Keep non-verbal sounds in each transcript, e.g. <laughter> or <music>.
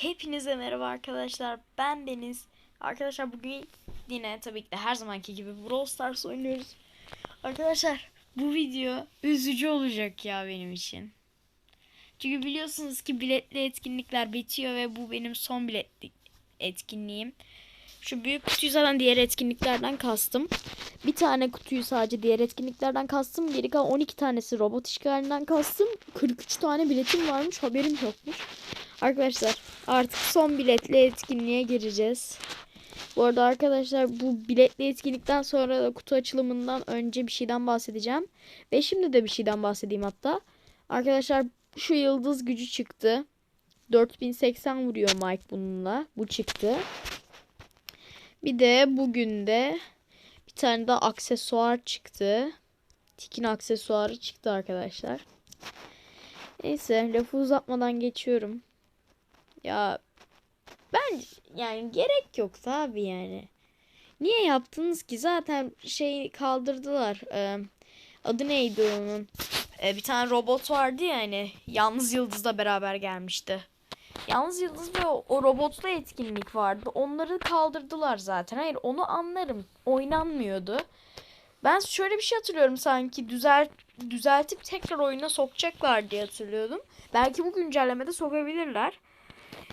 Hepinize merhaba arkadaşlar. Ben Deniz. Arkadaşlar bugün yine tabii ki de her zamanki gibi Brawl Stars oynuyoruz. Arkadaşlar bu video üzücü olacak ya benim için. Çünkü biliyorsunuz ki biletli etkinlikler bitiyor ve bu benim son biletli etkinliğim. Şu büyük kutuyu zaten diğer etkinliklerden kastım. Bir tane kutuyu sadece diğer etkinliklerden kastım. Geri kalan 12 tanesi robot işgalinden kastım. 43 tane biletim varmış haberim yokmuş. Arkadaşlar artık son biletli etkinliğe gireceğiz. Bu arada arkadaşlar bu biletli etkinlikten sonra da kutu açılımından önce bir şeyden bahsedeceğim. Ve şimdi de bir şeyden bahsedeyim hatta. Arkadaşlar şu yıldız gücü çıktı. 4080 vuruyor Mike bununla. Bu çıktı. Bir de bugün de bir tane daha aksesuar çıktı. Tikin aksesuarı çıktı arkadaşlar. Neyse lafı uzatmadan geçiyorum. Ya ben yani gerek yok abi yani. Niye yaptınız ki? Zaten şey kaldırdılar. Ee, adı neydi onun? Ee, bir tane robot vardı ya hani Yalnız Yıldız'la beraber gelmişti. Yalnız Yıldız ve o, o robotla etkinlik vardı. Onları kaldırdılar zaten. Hayır onu anlarım. Oynanmıyordu. Ben şöyle bir şey hatırlıyorum sanki düzelt düzeltip tekrar oyuna sokacaklar diye hatırlıyordum. Belki bu güncellemede sokabilirler.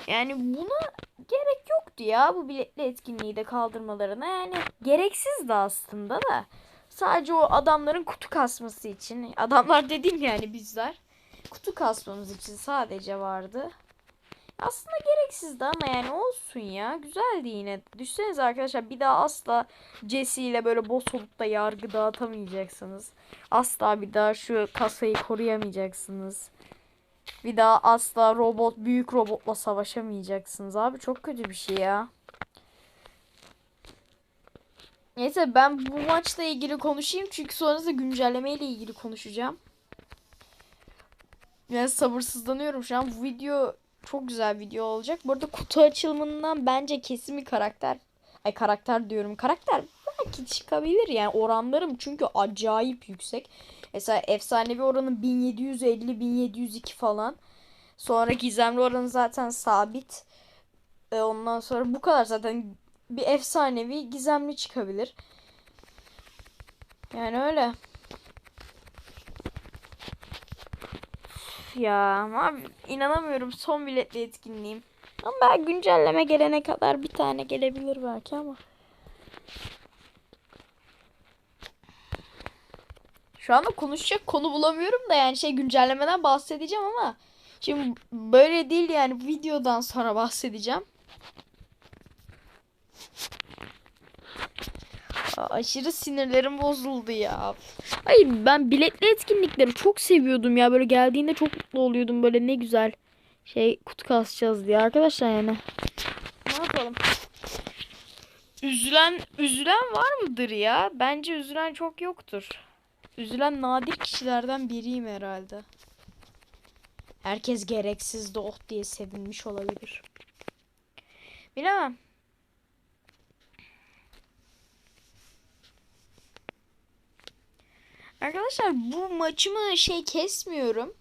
Yani buna gerek yoktu ya bu biletli etkinliği de kaldırmalarına. Yani gereksiz de aslında da. Sadece o adamların kutu kasması için. Adamlar <laughs> dediğim yani bizler. Kutu kasmamız için sadece vardı. Aslında gereksizdi ama yani olsun ya. Güzeldi yine. Düşsenize arkadaşlar bir daha asla Jesse ile böyle boss olup da yargı dağıtamayacaksınız. Asla bir daha şu kasayı koruyamayacaksınız. Bir daha asla robot büyük robotla savaşamayacaksınız abi. Çok kötü bir şey ya. Neyse ben bu maçla ilgili konuşayım. Çünkü sonrasında güncelleme ile ilgili konuşacağım. Yani sabırsızlanıyorum şu an. Bu video çok güzel video olacak. Bu arada kutu açılımından bence kesin bir karakter. Ay karakter diyorum. Karakter belki çıkabilir yani oranlarım çünkü acayip yüksek. Mesela efsanevi oranı 1750 1702 falan. Sonra gizemli oranı zaten sabit. E ondan sonra bu kadar zaten bir efsanevi gizemli çıkabilir. Yani öyle. Ya abi inanamıyorum son biletli etkinliğim. Ama ben güncelleme gelene kadar bir tane gelebilir belki ama. Şu anda konuşacak konu bulamıyorum da yani şey güncellemeden bahsedeceğim ama şimdi böyle değil yani videodan sonra bahsedeceğim. Aşırı sinirlerim bozuldu ya. Hayır ben biletli etkinlikleri çok seviyordum ya. Böyle geldiğinde çok mutlu oluyordum. Böyle ne güzel şey kutu kasacağız diye arkadaşlar yani. Ne yapalım? Üzülen üzülen var mıdır ya? Bence üzülen çok yoktur. Üzülen nadir kişilerden biriyim herhalde. Herkes gereksiz oh diye sevinmiş olabilir. Bilemem. Arkadaşlar bu maçımı şey kesmiyorum.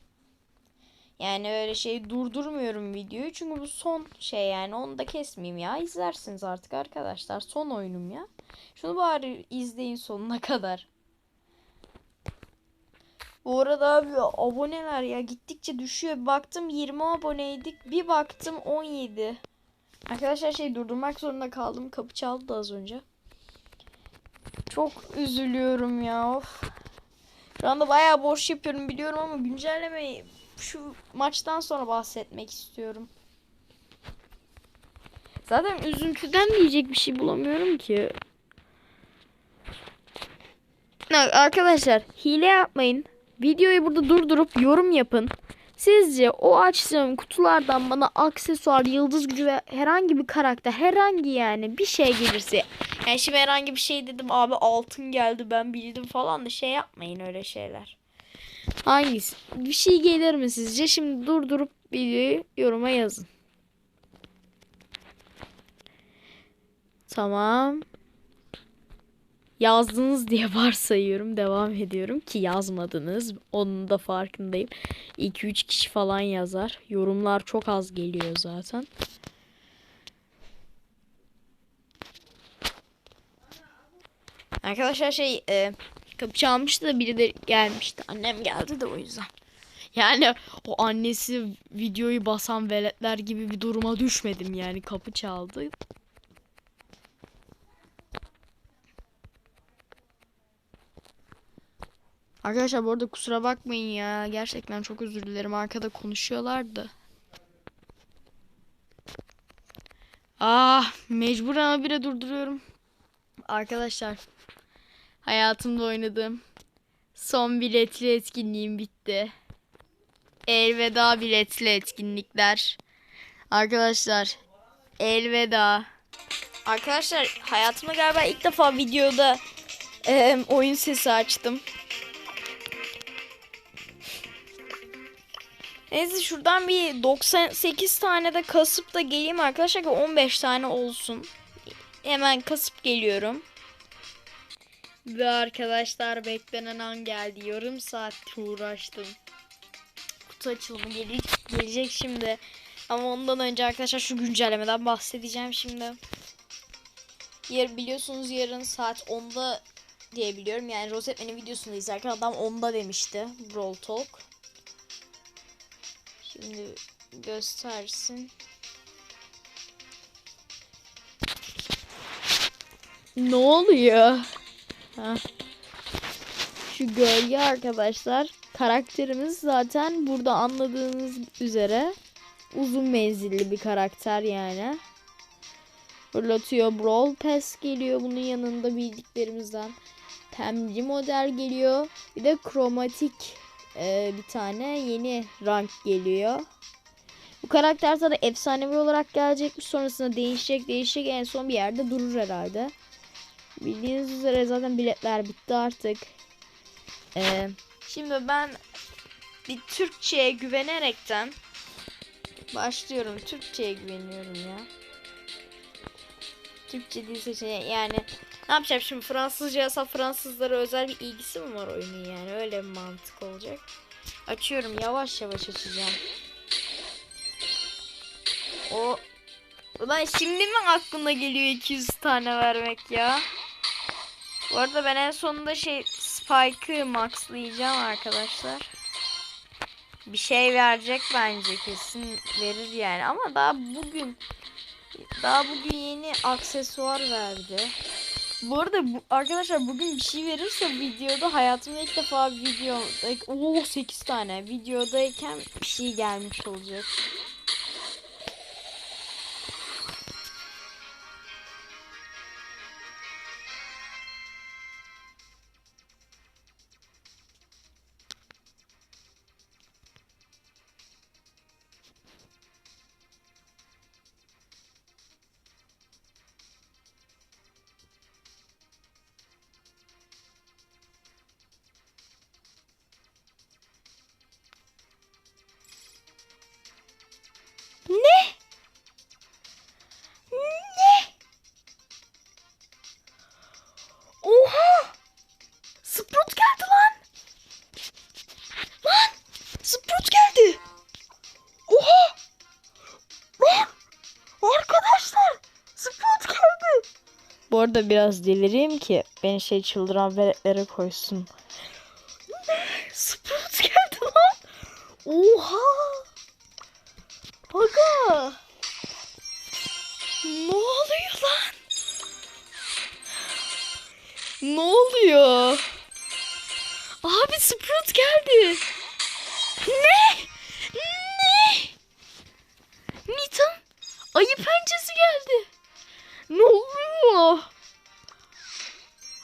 Yani öyle şey durdurmuyorum videoyu. Çünkü bu son şey yani onu da kesmeyeyim ya. İzlersiniz artık arkadaşlar. Son oyunum ya. Şunu bari izleyin sonuna <laughs> kadar. Bu arada abi aboneler ya gittikçe düşüyor. Baktım 20 aboneydik. Bir baktım 17. Arkadaşlar şey durdurmak zorunda kaldım. Kapı çaldı da az önce. Çok üzülüyorum ya. Of. Şu anda bayağı boş yapıyorum biliyorum ama güncellemeyi şu maçtan sonra bahsetmek istiyorum. Zaten üzüntüden diyecek bir şey bulamıyorum ki. Arkadaşlar hile yapmayın. Videoyu burada durdurup yorum yapın. Sizce o açtığım kutulardan bana aksesuar, yıldız gücü ve herhangi bir karakter, herhangi yani bir şey gelirse. Yani şimdi herhangi bir şey dedim abi altın geldi ben bildim falan da şey yapmayın öyle şeyler. Hangisi? Bir şey gelir mi sizce? Şimdi durdurup videoyu yoruma yazın. Tamam. Yazdınız diye <laughs> varsayıyorum. Devam ediyorum ki yazmadınız. Onun da farkındayım. 2-3 kişi falan yazar. Yorumlar çok az geliyor zaten. Arkadaşlar şey e, kapı çalmıştı da biri de gelmişti. Annem geldi de o yüzden. Yani o annesi videoyu basan veletler gibi bir duruma düşmedim yani kapı çaldı. Arkadaşlar bu arada kusura bakmayın ya. Gerçekten çok özür dilerim. Arkada konuşuyorlardı. Ah mecburen habire durduruyorum. Arkadaşlar hayatımda oynadığım son biletli etkinliğim bitti. Elveda biletli etkinlikler. Arkadaşlar elveda. Arkadaşlar hayatımda galiba ilk defa videoda em, oyun sesi açtım. Neyse şuradan bir 98 tane de kasıp da geleyim arkadaşlar ki 15 tane olsun. Hemen kasıp geliyorum. Ve arkadaşlar beklenen an geldi. Yarım saattir uğraştım. Kutu açılımı gele- gelecek şimdi. Ama ondan önce arkadaşlar şu güncellemeden bahsedeceğim şimdi. Yer biliyorsunuz yarın saat 10'da diye biliyorum. Yani Rosetman'in videosunu izlerken adam 10'da demişti. Brawl Talk. Şimdi göstersin. Ne oluyor? Ha. Şu gölge arkadaşlar. Karakterimiz zaten burada anladığınız üzere uzun menzilli bir karakter yani. Fırlatıyor. Brawl Pass geliyor. Bunun yanında bildiklerimizden temci model geliyor. Bir de kromatik e, bir tane yeni rank geliyor. Bu karakter zaten efsanevi olarak gelecekmiş. Sonrasında değişecek değişecek. En son bir yerde durur herhalde. Bildiğiniz üzere zaten biletler bitti artık. Ee, şimdi ben bir Türkçe'ye güvenerekten başlıyorum. Türkçe'ye güveniyorum ya. Türkçe dil seçeneği yani ne yapacağım şimdi Fransızca ise Fransızlara özel bir ilgisi mi var oyunun yani öyle bir mantık olacak. Açıyorum yavaş yavaş açacağım. O Ulan şimdi mi aklına geliyor 200 tane vermek ya? Bu arada ben en sonunda şey Spike'ı maxlayacağım arkadaşlar. Bir şey verecek bence kesin verir yani ama daha bugün daha bugün yeni aksesuar verdi. Bu arada bu, arkadaşlar bugün bir şey verirse videoda hayatımda ilk defa video Oo 8 tane videodayken bir şey gelmiş olacak. Bu arada biraz delireyim ki beni şey çıldıran veletlere koysun. Sprout geldi lan. Oha! Aga! Ne oluyor lan? Ne oluyor? Abi Sprout geldi. Ne? Ne? Nitan ayı pençesi geldi. Ne oluyor?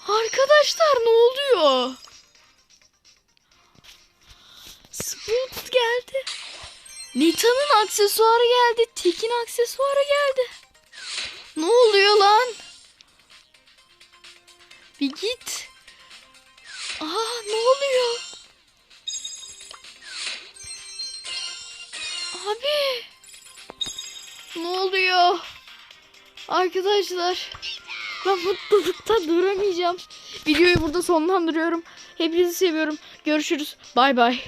Arkadaşlar ne oluyor? Sprout geldi. Nita'nın aksesuarı geldi. Tekin aksesuarı geldi. Ne oluyor lan? Bir git. Aa ne oluyor? Abi. Ne oluyor? Arkadaşlar. Ben mutlulukta duramayacağım. videoyu burada sonlandırıyorum. Hepinizi seviyorum. Görüşürüz. Bay bay.